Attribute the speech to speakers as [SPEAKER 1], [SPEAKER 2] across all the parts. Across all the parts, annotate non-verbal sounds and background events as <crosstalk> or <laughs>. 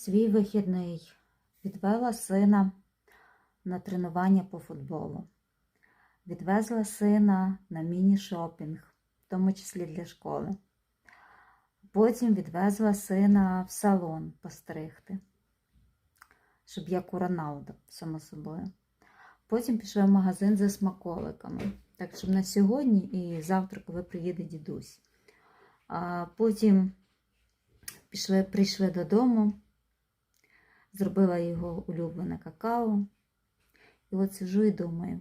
[SPEAKER 1] Свій вихідний відвела сина на тренування по футболу. Відвезла сина на міні-шопінг, в тому числі для школи. Потім відвезла сина в салон постригти, щоб як у Роналду, само собою. Потім пішла в магазин за смаколиками. Так, щоб на сьогодні і завтра, коли приїде дідусь. А потім пішли, прийшли додому, зробила його улюблене какао. І от сижу і думаю.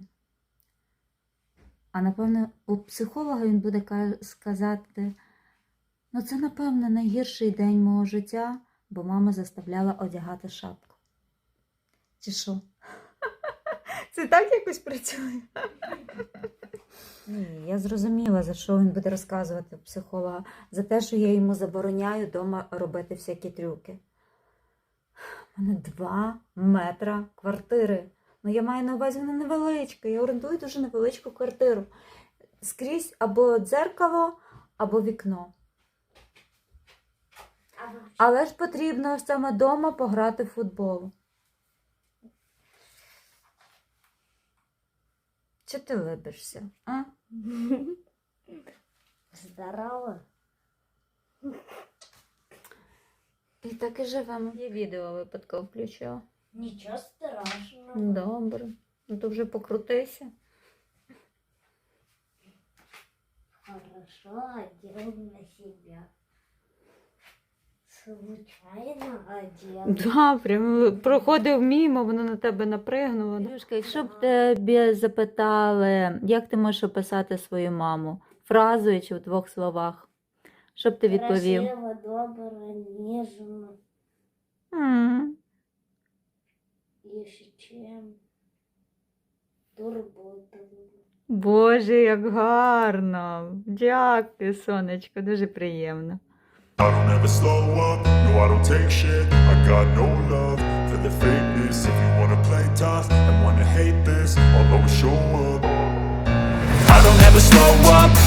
[SPEAKER 1] А напевно, у психолога він буде сказати: ну, це, напевно, найгірший день мого життя, бо мама заставляла одягати шапку. Чи що? <laughs> Це так якось працює? Ні, я зрозуміла, за що він буде розказувати психолога. За те, що я йому забороняю вдома робити всякі трюки. Мене два метра квартири. Ну, я маю на увазі, вона невеличка. Я орендую дуже невеличку квартиру. Скрізь або дзеркало, або вікно. Але ж потрібно саме вдома пограти в футбол. Чи ти либишся? А?
[SPEAKER 2] Здорово.
[SPEAKER 1] І так і живемо. Я відео випадково включила.
[SPEAKER 2] Ничего страшного.
[SPEAKER 1] Добре. Ну то вже покрутися.
[SPEAKER 2] Хорошо одел на себя. Случайно одел.
[SPEAKER 1] Да, прям проходив мімо, воно на тебе напригнуло. Андрюшка, якщо б тебе запитали, як ти можеш описати свою маму? Фразою чи в двох словах? Що б ти відповів?
[SPEAKER 2] Красиво, добро, нежно.
[SPEAKER 1] М,
[SPEAKER 2] И с чем? Турботливо.
[SPEAKER 1] Боже, як гарно. Дякую, сонечко, дуже приємно.
[SPEAKER 3] I don't ever slow up, no I don't take shit I got no love for the fakeness If you wanna play tough and wanna hate this I'll always show